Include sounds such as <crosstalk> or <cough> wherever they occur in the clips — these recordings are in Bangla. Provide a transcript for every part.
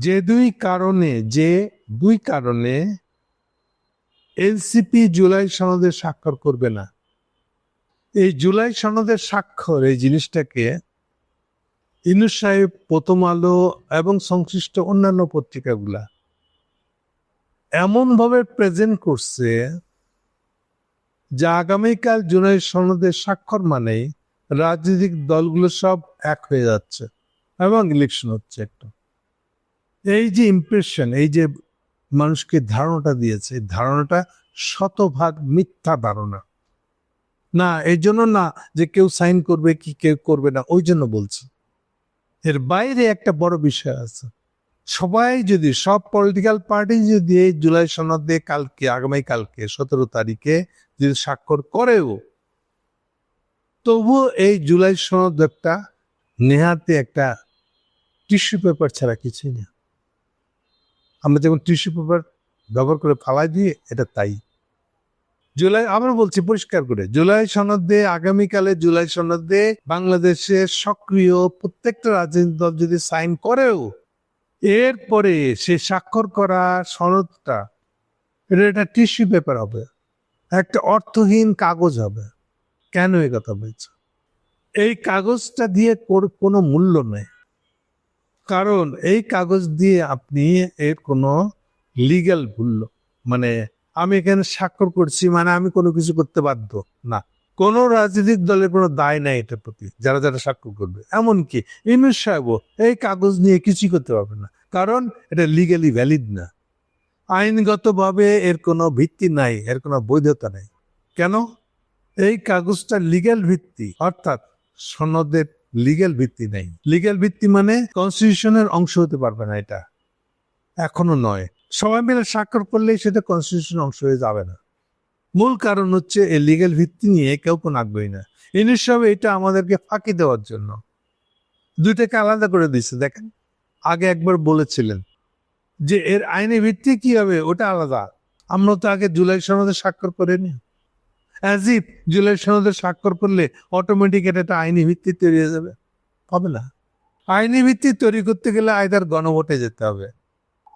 যে দুই কারণে, যে দুই কারণে এনসিপি জুলাই সনদে স্বাক্ষর করবে না। এই জুলাই সনদের স্বাক্ষর এই জিনিসটাকে ইনুস সাহেব, প্রথম আলো এবং সংশ্লিষ্ট অন্যান্য পত্রিকাগুলা এমনভাবে প্রেজেন্ট করছে যে আগামীকাল জুলাই সনদের স্বাক্ষর মানেই রাজনৈতিক দলগুলো সব এক হয়ে যাচ্ছে এবং ইলেকশন হচ্ছে একটা। এই যে ইমপ্রেশন এই যে মানুষকে ধারণাটা দিয়েছে, এই ধারণাটা শতভাগ মিথ্যা ধারণা। না, এই জন্য না যে কেউ সাইন করবে কি কেউ করবে না, ওই জন্য বলছে। এর বাইরে একটা বড় বিষয় আছে। সবাই যদি, সব পলিটিক্যাল পার্টি যদি এই জুলাই সনদে কালকে, আগামী কালকে, সতেরো তারিখে যদি স্বাক্ষর করেও, তবুও এই জুলাই সনদ একটা নেহাতে একটা টিস্যু পেপার ছাড়া কিছুই না। আমরা যেমন টিস্যু পেপার ব্যবহার করে ফালাই দিয়ে, এটা তাই। জুলাই আবার বলছি, পরিষ্কার করে, জুলাই সনদে, আগামীকালে জুলাই সনদে বাংলাদেশের সক্রিয় প্রত্যেকটা রাজনৈতিক দল যদি সাইন করেও, এরপরে সে স্বাক্ষর করা সনদটা, এটা একটা টিস্যু পেপার হবে, একটা অর্থহীন কাগজ হবে। কেন এ কথা বলছে? এই কাগজটা দিয়ে কোনো মূল্য নেই। কারণ এই কাগজ দিয়ে আপনি এর কোনো লিগ্যাল মূল্য মানে আমি এখানে স্বাক্ষর করছি মানে আমি কোনো কিছু করতে বাধ্য না। কোনো রাজনৈতিক দলের কোনো দায় নাই এটার প্রতি, যারা যারা স্বাক্ষর করবে। এমনকি ইনুস সাহেবও এই কাগজ নিয়ে কিছুই করতে পারবে না। কারণ এটা লিগালি ভ্যালিড না। আইনগতভাবে এর কোনো ভিত্তি নাই, এর কোনো বৈধতা নাই। কেন? এই কাগজটা লিগ্যাল ভিত্তি অর্থাৎ সনদের লিগ্যাল ভিত্তি নেই। লিগ্যাল ভিত্তি মানে কনস্টিটিউশনের অংশ হতে পারবে না এটা। এখনও নয়। সবাই মিলে স্বাক্ষর করলেই সেটা কনস্টিটিউশনের অংশ হয়ে যাবে না। মূল কারণ হচ্ছে এই লিগ্যাল ভিত্তি নিয়ে কেউ কোনো আগ্রহী না। ইনিশ সব এটা আমাদেরকে ফাঁকি দেওয়ার জন্য। দুইটাকে আলাদা করে দিচ্ছে দেখেন। আগে একবার বলেছিলেন যে এর আইনি ভিত্তি কি হবে ওটা আলাদা। আমরা তো আগে জুলাই সনদে স্বাক্ষর করিনি। অ্যাজ ইফ সনদে স্বাক্ষর করলে অটোমেটিক এটা একটা আইনি ভিত্তি তৈরি হয়ে যাবে। হবে না। আইনি ভিত্তি তৈরি করতে গেলে আয়দার গণভোটে যেতে হবে।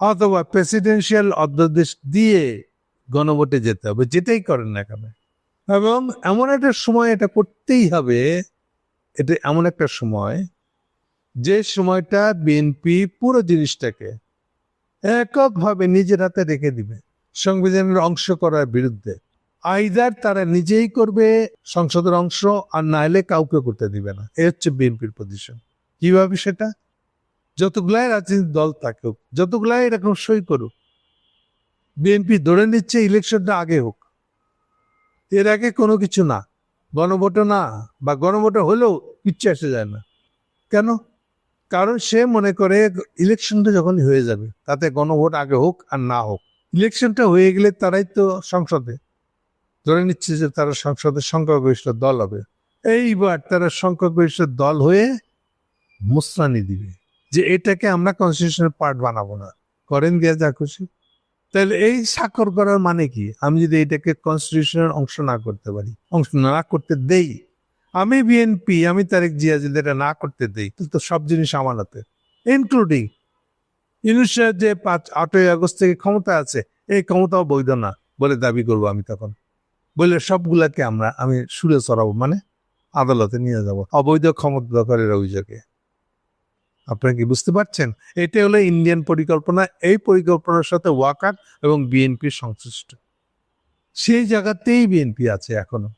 অথবা প্রেসিডেন্সিয়াল অধ্যাদেশ দিয়ে গণভোটে যেতে হবে, যেটাই করেন না কেন। এবং এমন একটা সময় এটা করতেই হবে, এটা এমন একটা সময়, যে সময়টা বিএনপি পুরো জিনিসটাকে এককভাবে নিজের হাতে রেখে দিবে, সংবিধানের অংশ করার বিরুদ্ধে। আইদার তারা নিজেই করবে সংসদের অংশ আর নাইলে কাউকে করতে দিবে না। এ হচ্ছে বিএনপির পজিশন কীভাবে সেটা? যতগুলাই রাজনৈতিক দল থাকুক, যতগুলাই এরকম সই করুক, বিএনপি ধরে নিচ্ছে ইলেকশনটা আগে হোক। এর আগে কোনো কিছু না। গণভোট না, বা গণভোট হলেও কিচ্ছু এসে যায় না। কেন? কারণ সে মনে করে ইলেকশনটা যখন হয়ে যাবে, তাতে গণভোট আগে হোক আর না হোক। ইলেকশনটা হয়ে গেলে তারাই তো সংসদে। ধরে নিচ্ছে যে তারা সংসদের সংখ্যাগরিষ্ঠ দল হবে। এইবার তারা সংখ্যাগরিষ্ঠ দল হয়ে মুসরানি দিবে যে এটাকে আমরা কনস্টিটিউশনের পার্ট বানাবো না। করেন গিয়া যা খুশি। তাহলে এই স্বাক্ষর করার মানে কি? আমি যদি এটাকে কনস্টিটিউশনের অংশ না করতে পারি, অংশ না করতে দেই, আমি বিএনপি আমি তারেক জিয়া যদি এটা না করতে দেই তো সব জিনিস আমার হাতে। ইনক্লুডিং ইউনুসের যে পাঁচ, আটই আগস্ট থেকে ক্ষমতা আছে, এই ক্ষমতাও বৈধ না বলে দাবি করব আমি তখন। বলে সবগুলাকে আমরা, আমি সুরে চড়াবো মানে আদালতে নিয়ে যাব। অবৈধ ক্ষমতা দখলের অভিযোগে আপনারা কি বুঝতে পারছেন? এটা হলো ইন্ডিয়ান পরিকল্পনা। এই পরিকল্পনার সাথে ওয়াকার এবং বিএনপি সংশ্লিষ্ট। সেই জায়গাতেই বিএনপি আছে এখনও।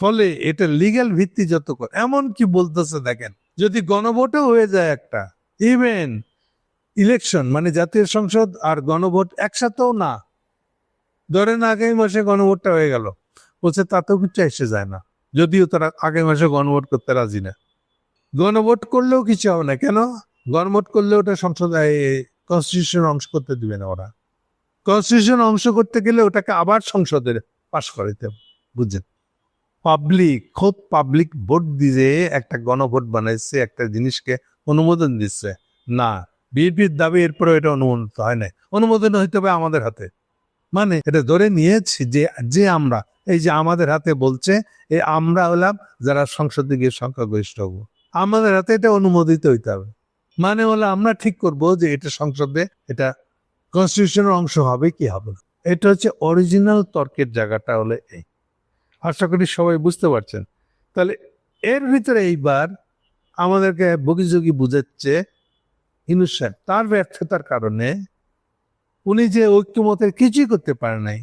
ফলে এটা লিগ্যাল ভিত্তি যত এমন কি বলতেছে দেখেন, যদি গণভোটও হয়ে যায় একটা ইভেন ইলেকশন মানে জাতীয় সংসদ আর গণভোট একসাথেও না ধরেন আগামী মাসে গণভোটটা হয়ে গেল। বলছে, তাতেও কিছু এসে যায় না। যদিও তারা আগামী মাসে গণভোট করতে রাজি না। গণভোট করলেও কিছু হবে না। কেন? গণভোট করলে ওটা সংসদ কনস্টিটিউশন অংশ করতে দিবে না ওরা। কনস্টিটিউশন অংশ করতে গেলে ওটাকে আবার সংসদে পাশ করাইতে। বুঝছেন? পাবলিক খোদ পাবলিক ভোট দিয়ে একটা গণভোট বানাইছে, একটা জিনিসকে অনুমোদন দিচ্ছে। না, বিএনপির দাবি এরপরে এটা অনুমোদিত হয় না অনুমোদন হইতে হবে আমাদের হাতে। মানে এটা ধরে নিয়েছি যে যে আমরা, এই যে আমাদের হাতে বলছে এই আমরা হলাম যারা সংসদে গিয়ে সংখ্যাগরিষ্ঠ হব। আমাদের হাতে এটা অনুমোদিত হইতে হবে। মানে হলো আমরা ঠিক করব যে এটা সংসদে এটা কনস্টিটিউশনের অংশ হবে কি হবে না। এটা হচ্ছে অরিজিনাল তর্কের জায়গাটা হলে এই। আশা করি সবাই বুঝতে পারছেন। তাহলে এর ভিতরে এইবার আমাদেরকে বগিযোগী বুঝাচ্ছে ইনুস সাহেব। তার ব্যর্থতার কারণে উনি যে ঐক্যমতের কিছুই করতে পারে নাই,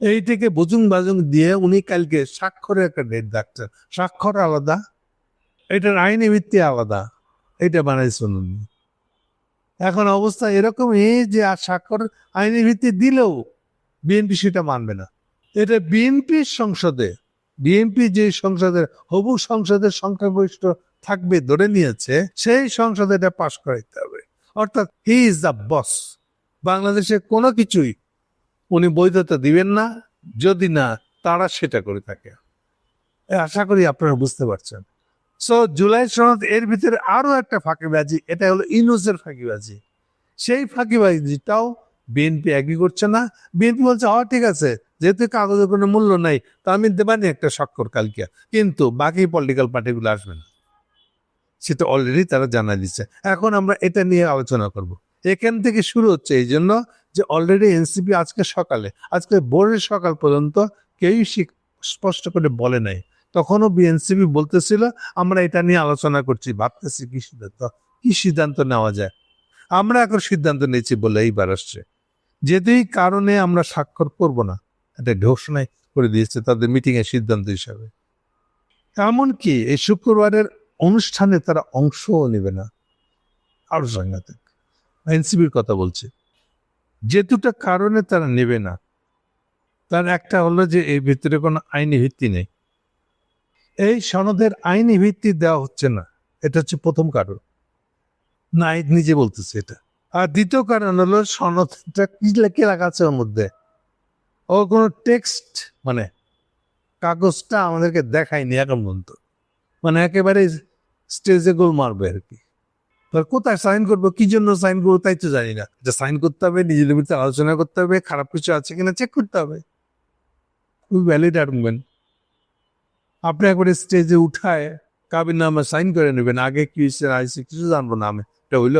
এইটাকে বুজুং বাজুং দিয়ে উনি কালকে স্বাক্ষরের একটা ডেট ডাকছেন স্বাক্ষর আলাদা, এটার আইনি ভিত্তি আলাদা, এটা বানাইছেন উনি। এখন অবস্থা এরকমই যে আর স্বাক্ষর আইনি ভিত্তি দিলেও বিএনপি সেটা মানবে না। এটা বিএনপির সংসদে, বিএনপি যে সংসদের, হবু সংসদের সংখ্যাগরিষ্ঠ থাকবে, ধরে নিয়েছে, সেই সংসদে এটা পাশ করাইতে হবে। অর্থাৎ হি ইজ দ্য বস বাংলাদেশে কোনো কিছুই উনি বৈধতা দিবেন না, যদি না, তারা সেটা করে থাকে। আশা করি আপনারা বুঝতে পারছেন। সো জুলাই সনদ এর ভিতরে আরও একটা ফাঁকিবাজি, এটা হলো ইনুসের ফাঁকিবাজি। সেই ফাঁকিবাজিটাও বিএনপি এগ্রি করছে না। বিএনপি বলছে হ্যাঁ ঠিক আছে, যেহেতু কাগজের কোনো মূল্য নাই, তা আমি দেবানি একটা স্বাক্ষর কালকে। কিন্তু বাকি পলিটিক্যাল পার্টিগুলো আসবে না। সেটা অলরেডি তারা জানা দিচ্ছে। এখন আমরা এটা নিয়ে আলোচনা করব। এখান থেকে শুরু হচ্ছে এই জন্য যে অলরেডি এনসিপি আজকে সকালে, আজকে ভোরের সকাল পর্যন্ত কেউই স্পষ্ট করে বলে নাই। তখনও বিএনসিপি বলতেছিল, আমরা এটা নিয়ে আলোচনা করছি। ভাবতেছি কি সিদ্ধান্ত কি সিদ্ধান্ত নেওয়া যায়? আমরা এখন সিদ্ধান্ত নিয়েছি বলে এইবার আসছে। যেতেই কারণে আমরা স্বাক্ষর করব না, এটা ঘোষণায় করে দিয়েছে তাদের মিটিং এর সিদ্ধান্ত হিসাবে। এমনকি এই শুক্রবারের অনুষ্ঠানে তারা অংশও নেবে না আরও সাংঘাতিক এনসিবির কথা বলছে। যে দুটা কারণে তারা নেবে না, তার একটা হলো যে এই ভিতরে কোনো আইনি ভিত্তি নেই। এই সনদের আইনি ভিত্তি দেওয়া হচ্ছে না, এটা হচ্ছে প্রথম কারণ। নাইট নিজে বলতেছে এটা। আর দ্বিতীয় কারণ হলো সনদটা কি লেখে রাখা আছে ওর মধ্যে? ও কোনো টেক্সট মানে কাগজটা আমাদেরকে দেখায়নি এখন পর্যন্ত। মানে একেবারে স্টেজে গোল মারবে আর কি। কোথায় সাইন করব, কি জন্য সাইন করব তাই তো জানি না। যে সাইন করতে হবে নিজেদের ভিতরে আলোচনা করতে হবে, খারাপ কিছু আছে কিনা চেক করতে হবে। খুবই ভ্যালিড আর্গুমেন্ট আপনি একবারে স্টেজে উঠায় কাবির নামে সাইন করে নেবেন। আগে কি হয়েছে হয়েছে, কিছু জানব না আমি। এটা হইল,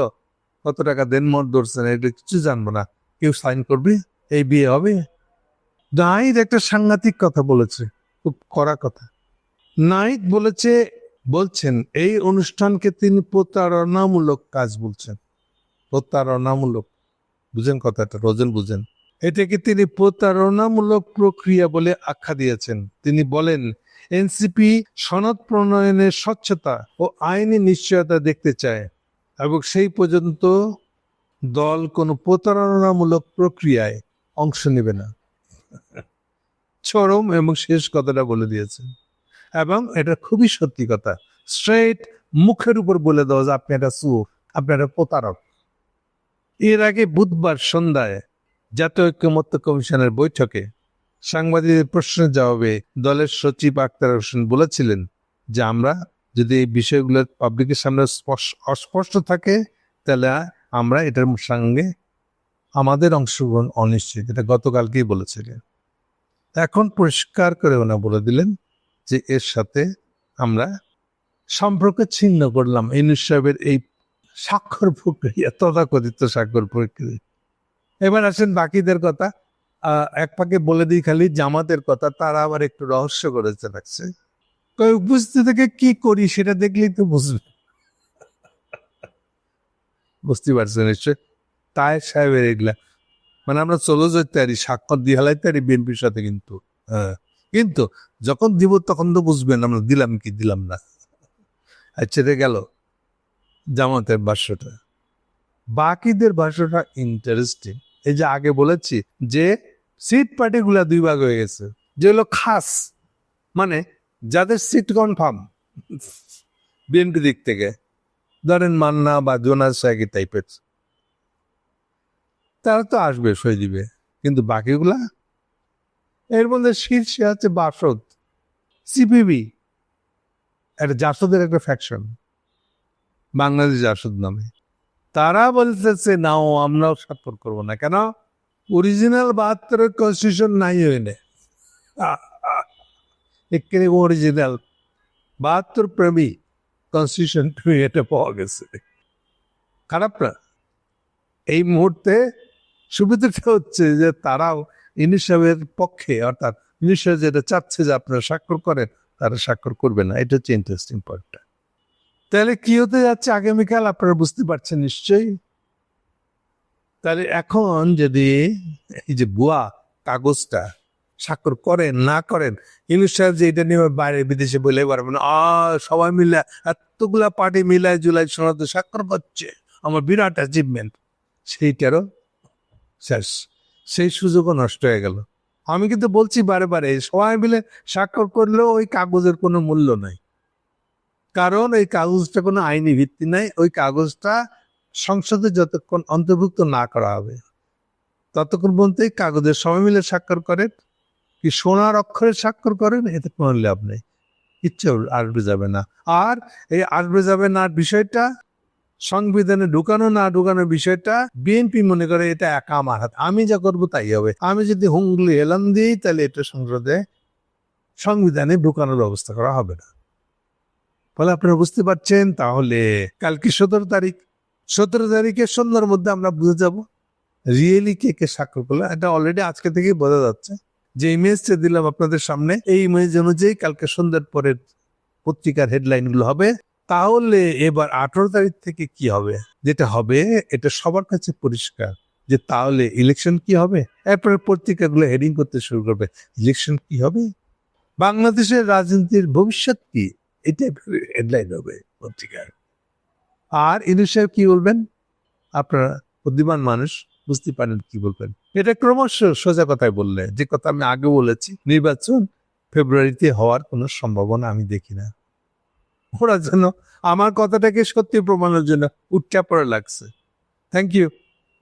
কত টাকা দেন মত ধরছেন এগুলো কিছু জানব না। কেউ সাইন করবে, এই বিয়ে হবে। নাইদ একটা সাংঘাতিক কথা বলেছে, খুব কড়া কথা। নাইদ বলেছে বলছেন, এই অনুষ্ঠানকে তিনি প্রতারণামূলক কাজ বলছেন। প্রতারণামূলক। বুঝেন কথাটা, রোজন বুঝেন। এটাকে তিনি প্রতারণামূলক প্রক্রিয়া বলে আখ্যা দিয়েছেন। তিনি বলেন, এনসিপি সনদ প্রণয়নের স্বচ্ছতা ও আইনি নিশ্চয়তা দেখতে চায় এবং সেই পর্যন্ত দল কোনো প্রতারণামূলক প্রক্রিয়ায় অংশ নেবে না। <laughs> চরম এবং শেষ কথাটা বলে দিয়েছেন। এবং এটা খুবই সত্যি কথা। স্ট্রেট মুখের উপর বলে দেওয়া যে আপনি একটা সুর আপনি একটা প্রতারক। এর আগে বুধবার সন্ধ্যায় জাতীয় ঐক্যমত্য কমিশনের বৈঠকে সাংবাদিকদের প্রশ্নের জবাবে দলের সচিব আক্তার হোসেন বলেছিলেন যে, আমরা যদি এই বিষয়গুলো পাবলিকের সামনে স্পষ্ট- অস্পষ্ট থাকে, তাহলে আমরা এটার সঙ্গে আমাদের অংশগ্রহণ অনিশ্চিত। এটা গতকালকেই বলেছিলেন এখন পরিষ্কার করে ওনা বলে দিলেন যে এর সাথে আমরা সম্পর্ক ছিন্ন করলাম। ইনুস সাহেবের এই স্বাক্ষর প্রক্রিয়া, তথাকথিত স্বাক্ষর প্রক্রিয়া। এবার আসেন বাকিদের কথা। এক পাকে বলে দিই খালি, জামাতের কথা, তারা আবার একটু রহস্য করেছে কই উপস্থিত থেকে কি করি সেটা দেখলেই তো বুঝবে। বুঝতে পারছেন নিশ্চয় তাই সাহেবের এগুলা। মানে আমরা চলে যেতে পারি স্বাক্ষর দিয়ে হালাইতে পারি বিএনপির সাথে কিন্তু হ্যাঁ। কিন্তু যখন দিব তখন তো বুঝবেন আমরা দিলাম কি, দিলাম না। আচ্ছা রে গেল জামাতের ভাষ্যটা। বাকিদের ভাষ্যটা ইন্টারেস্টিং এই যে আগে বলেছি যে সিট পার্টিগুলা দুই ভাগ হয়ে গেছে। যেগুলো খাস মানে যাদের সিট কনফার্ম বিএনপি দিক থেকে। ধরেন মান্না বা জোনাস সাইকি টাইপের তারা তো আসবে, সই দিবে। কিন্তু বাকিগুলা এর মধ্যে শীর্ষে আছে বাসদ সিপিবি একটা জাসদের একটা ফ্যাকশন বাংলাদেশ জাসদ নামে। তারা বলতেছে নাও আমরাও স্বাক্ষর করব না। কেন? অরিজিনাল বাহাত্তরের কনস্টিটিউশন নাই হইলে একেবারে অরিজিনাল বাহাত্তর প্রেমী কনস্টিটিউশন এটা পাওয়া গেছে। খারাপ না? এই মুহূর্তে সুবিধাটা হচ্ছে যে, তারাও সাহেবের পক্ষে, অর্থাৎ সাহেব যেটা চাচ্ছে যে আপনারা স্বাক্ষর করেন, তারা স্বাক্ষর করবে না। এটা হচ্ছে ইন্টারেস্টিং পয়েন্টটা তাহলে কি হতে যাচ্ছে? আগামীকাল আপনারা বুঝতে পারছেন নিশ্চয়ই। তাহলে এখন যদি এই যে বুয়া কাগজটা স্বাক্ষর করেন, না করেন ইউনুস সাহেব যে এটা নিয়ে বাইরে বিদেশে বলে পারবেন আ, সবাই মিলে এতগুলা পার্টি মিলায় জুলাই সনদে স্বাক্ষর করছে। আমার বিরাট অ্যাচিভমেন্ট সেইটারও শেষ। সেই সুযোগও নষ্ট হয়ে গেল। আমি কিন্তু বলছি বারে বারে, সবাই মিলে স্বাক্ষর করলেও ওই কাগজের কোনো মূল্য নাই। কারণ ওই কাগজটা কোনো আইনি ভিত্তি নাই, ওই কাগজটা সংসদে যতক্ষণ অন্তর্ভুক্ত না করা হবে, ততক্ষণ এই কাগজের সবাই মিলে স্বাক্ষর করেন। কি সোনার অক্ষরে স্বাক্ষর করেন, এতে কোনো লাভ নেই। কিচ্ছু আসবে যাবে না। আর এই আসবে যাবে না বিষয়টা সংবিধানে ঢুকানো না ঢুকানোর বিষয়টা বিএনপি মনে করে এটা একা আমার হাত। আমি যা করব তাই হবে। আমি যদি হুঙ্গলি হেলান দিই, তাহলে এটা সংসদে সংবিধানে ঢুকানোর ব্যবস্থা করা হবে না। ফলে আপনারা বুঝতে পারছেন, তাহলে কালকে সতেরো তারিখ। সতেরো তারিখের সন্ধ্যার মধ্যে আমরা বুঝে যাব, রিয়েলি কে কে স্বাক্ষর করল। এটা অলরেডি আজকে থেকেই বোঝা যাচ্ছে। যে ইমেজটা দিলাম আপনাদের সামনে, এই ইমেজ অনুযায়ী কালকে সন্ধ্যার পরের পত্রিকার হেডলাইনগুলো হবে। তাহলে এবার আঠারো তারিখ থেকে কি হবে? যেটা হবে, এটা সবার কাছে পরিষ্কার যে তাহলে ইলেকশন কি হবে? এরপরে পত্রিকাগুলো হেডিং করতে শুরু করবে ইলেকশন কি হবে? বাংলাদেশের রাজনীতির ভবিষ্যৎ কি? এটা হেডলাইন হবে পত্রিকার। আর ইনু সাহেব কি বলবেন? আপনারা বুদ্ধিমান মানুষ, বুঝতে পারেন কি বলবেন। এটা ক্রমশ সোজা কথায় বললে, যে কথা আমি আগে বলেছি, নির্বাচন ফেব্রুয়ারিতে হওয়ার কোনো সম্ভাবনা আমি দেখি না। ওরা জন্য। আমার কথাটাকে সত্যি প্রমাণের জন্য উঠটা পড়ে লাগছে। Thank you